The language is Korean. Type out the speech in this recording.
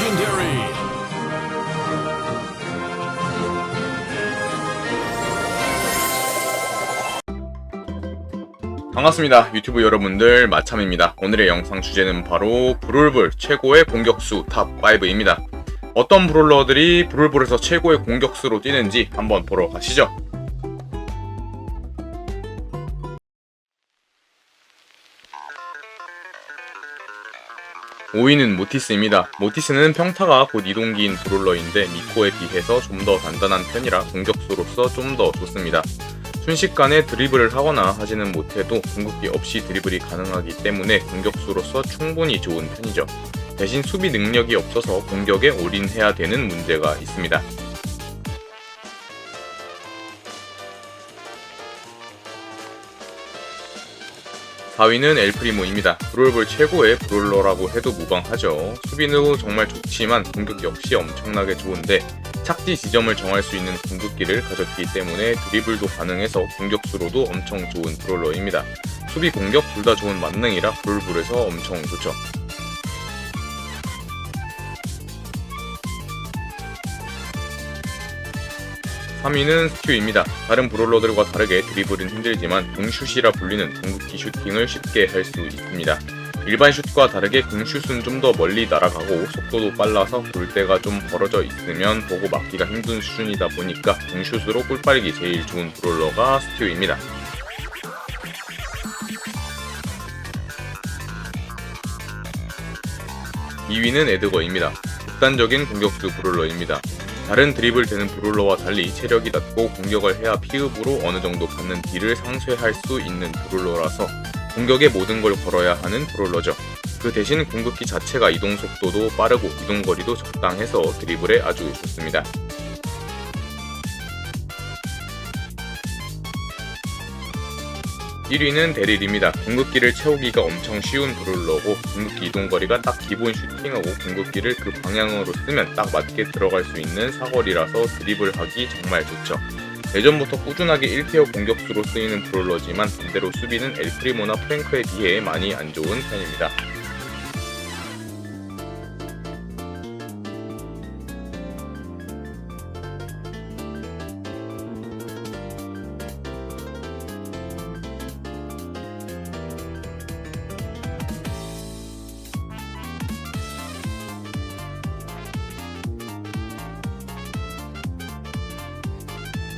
Legendary. 반갑습니다. 유튜브 여러분들 마참입니다. 오늘의 영상 주제는 바로 브롤볼 최고의 공격수 탑5입니다. 어떤 브롤러들이 브롤볼에서 최고의 공격수로 뛰는지 한번 보러 가시죠. 5위는 모티스입니다. 모티스는 평타가 곧 이동기인 브롤러인데 미코에 비해서 좀 더 단단한 편이라 공격수로서 좀 더 좋습니다. 순식간에 드리블을 하거나 하지는 못해도 궁극기 없이 드리블이 가능하기 때문에 공격수로서 충분히 좋은 편이죠. 대신 수비 능력이 없어서 공격에 올인해야 되는 문제가 있습니다. 4위는 엘프리모입니다. 브롤볼 최고의 브롤러라고 해도 무방하죠. 수비는 정말 좋지만 공격 역시 엄청나게 좋은데 착지 지점을 정할 수 있는 궁극기를 가졌기 때문에 드리블도 가능해서 공격수로도 엄청 좋은 브롤러입니다. 수비 공격 둘 다 좋은 만능이라 브롤볼에서 엄청 좋죠. 3위는 스튜입니다. 다른 브롤러들과 다르게 드리블은 힘들지만 궁슛이라 불리는 궁극기 슈팅을 쉽게 할 수 있습니다. 일반 슛과 다르게 궁슛은 좀 더 멀리 날아가고 속도도 빨라서 골대가 좀 벌어져 있으면 보고 막기가 힘든 수준이다 보니까 궁슛으로 골빨기 제일 좋은 브롤러가 스튜입니다. 2위는 에드거입니다. 극단적인 공격수 브롤러입니다. 다른 드리블 되는 브롤러와 달리 체력이 낮고 공격을 해야 피읍으로 어느 정도 받는 딜을 상쇄할 수 있는 브롤러라서 공격에 모든 걸 걸어야 하는 브롤러죠. 그 대신 궁극기 자체가 이동 속도도 빠르고 이동 거리도 적당해서 드리블에 아주 좋습니다. 1위는 데릴입니다. 궁극기를 채우기가 엄청 쉬운 브롤러고 궁극기 이동거리가 딱 기본 슈팅하고 궁극기를 그 방향으로 쓰면 딱 맞게 들어갈 수 있는 사거리라서 드리블하기 정말 좋죠. 예전부터 꾸준하게 1티어 공격수로 쓰이는 브롤러지만 반대로 수비는 엘프리모나 프랭크에 비해 많이 안 좋은 편입니다.